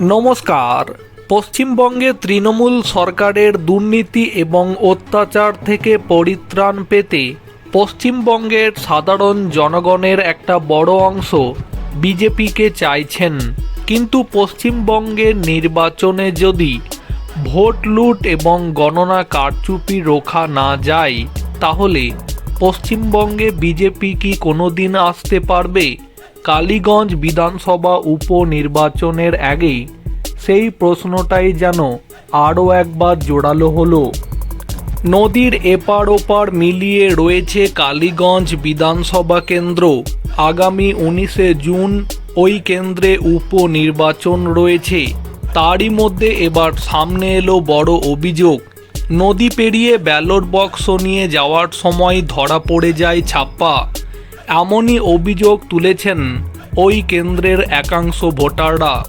নমস্কার। পশ্চিমবঙ্গে তৃণমূল সরকারের দুর্নীতি এবং অত্যাচার থেকে পরিত্রাণ পেতে পশ্চিমবঙ্গের সাধারণ জনগণের একটা বড় অংশ বিজেপিকে চাইছেন। কিন্তু পশ্চিমবঙ্গের নির্বাচনে যদি ভোট লুট এবং গণনা কারচুপি রোখা না যায়, তাহলে পশ্চিমবঙ্গে বিজেপি কি কোনোদিন আসতে পারবে? কালীগঞ্জ বিধানসভা উপনির্বাচনের আগেই সেই প্রশ্নটাই যেন আরও একবার জোরালো হলো। নদীর এপার ওপার মিলিয়ে রয়েছে কালীগঞ্জ বিধানসভা কেন্দ্র। আগামী উনিশে জুন ওই কেন্দ্রে উপনির্বাচন রয়েছে। তারই মধ্যে এবার সামনে এলো বড় অভিযোগ। নদী পেরিয়ে ব্যালট বক্স নিয়ে যাওয়ার সময় ধরা পড়ে যায় ছাপ্পা। এমনই অভিযোগ তুলেছেন ওই কেন্দ্রের একাংশ ভোটাররা।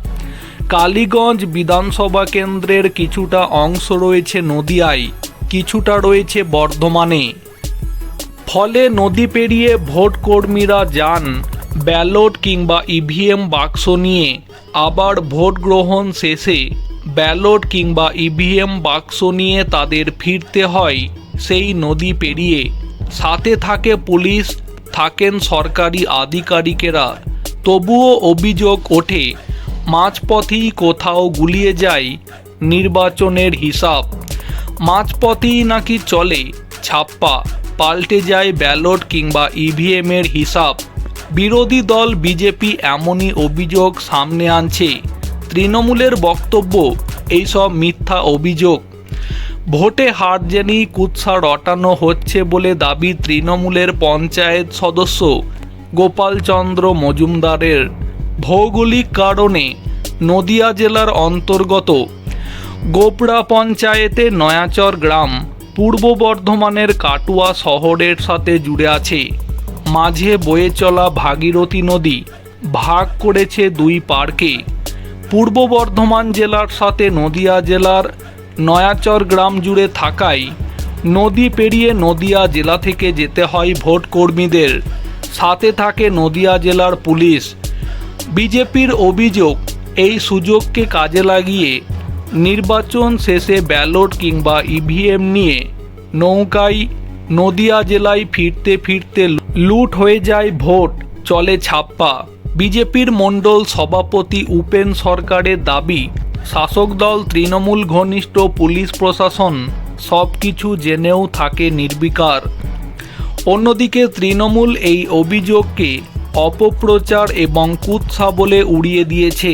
কালীগঞ্জ বিধানসভা কেন্দ্রের কিছুটা অংশ রয়েছে নদিয়ায়, কিছুটা রয়েছে বর্ধমানে। ফলে নদী পেরিয়ে ভোট কর্মীরা যান, ব্যালট কিংবা ইভিএম বাক্স নিয়ে। আবার ভোট গ্রহণ শেষে ব্যালট কিংবা ইভিএম বাক্স নিয়ে তাদের ফিরতে হয় সেই নদী পেরিয়ে। সাথে থাকে পুলিশ থাকেন সরকারি আধিকারিকেরা। তবুও অভিযোগ ওঠে, মাঝপথেই কোথাও গুলিয়ে যায় নির্বাচনের হিসাব। মাঝপথেই নাকি চলে ছাপ্পা, পাল্টে যায় ব্যালট কিংবা ইভিএমের হিসাব। বিরোধী দল বিজেপি এমনই অভিযোগ সামনে আনছে। তৃণমূলের বক্তব্য, এইসব মিথ্যা অভিযোগ। ভোটে হার জেনেই কুৎসা রটানো হচ্ছে বলে দাবি তৃণমূলের পঞ্চায়েত সদস্য গোপালচন্দ্র মজুমদারের। ভৌগোলিক কারণে নদিয়া জেলার অন্তর্গত গোপড়া পঞ্চায়েতে নয়াচর গ্রাম পূর্ব বর্ধমানের কাটুয়া শহরের সাথে জুড়ে আছে। মাঝে বয়ে চলা ভাগীরথী নদী ভাগ করেছে দুই পার্কে। পূর্ব বর্ধমান জেলার সাথে নদিয়া জেলার নয়াচর গ্রাম জুড়ে থাকায় নদী পেরিয়ে নদিয়া জেলা থেকে যেতে হয় ভোট কর্মীদের। সাথে থাকে নদিয়া জেলার পুলিশ। বিজেপির অভিযোগ, এই সুযোগকে কাজে লাগিয়ে নির্বাচন শেষে ব্যালট কিংবা ইভিএম নিয়ে নৌকায় নদিয়া জেলায় ফিরতে ফিরতে লুট হয়ে যায় ভোট, চলে ছাপ্পা। বিজেপির মণ্ডল সভাপতি উপেন সরকারের দাবি শাসক দল, তৃণমূল, ঘনিষ্ঠ পুলিশ প্রশাসন সব কিছু জেনেও থাকে নির্বিকার। অন্যদিকে তৃণমূল এই অভিযোগকে অপপ্রচার এবং কুৎসা বলে উড়িয়ে দিয়েছে।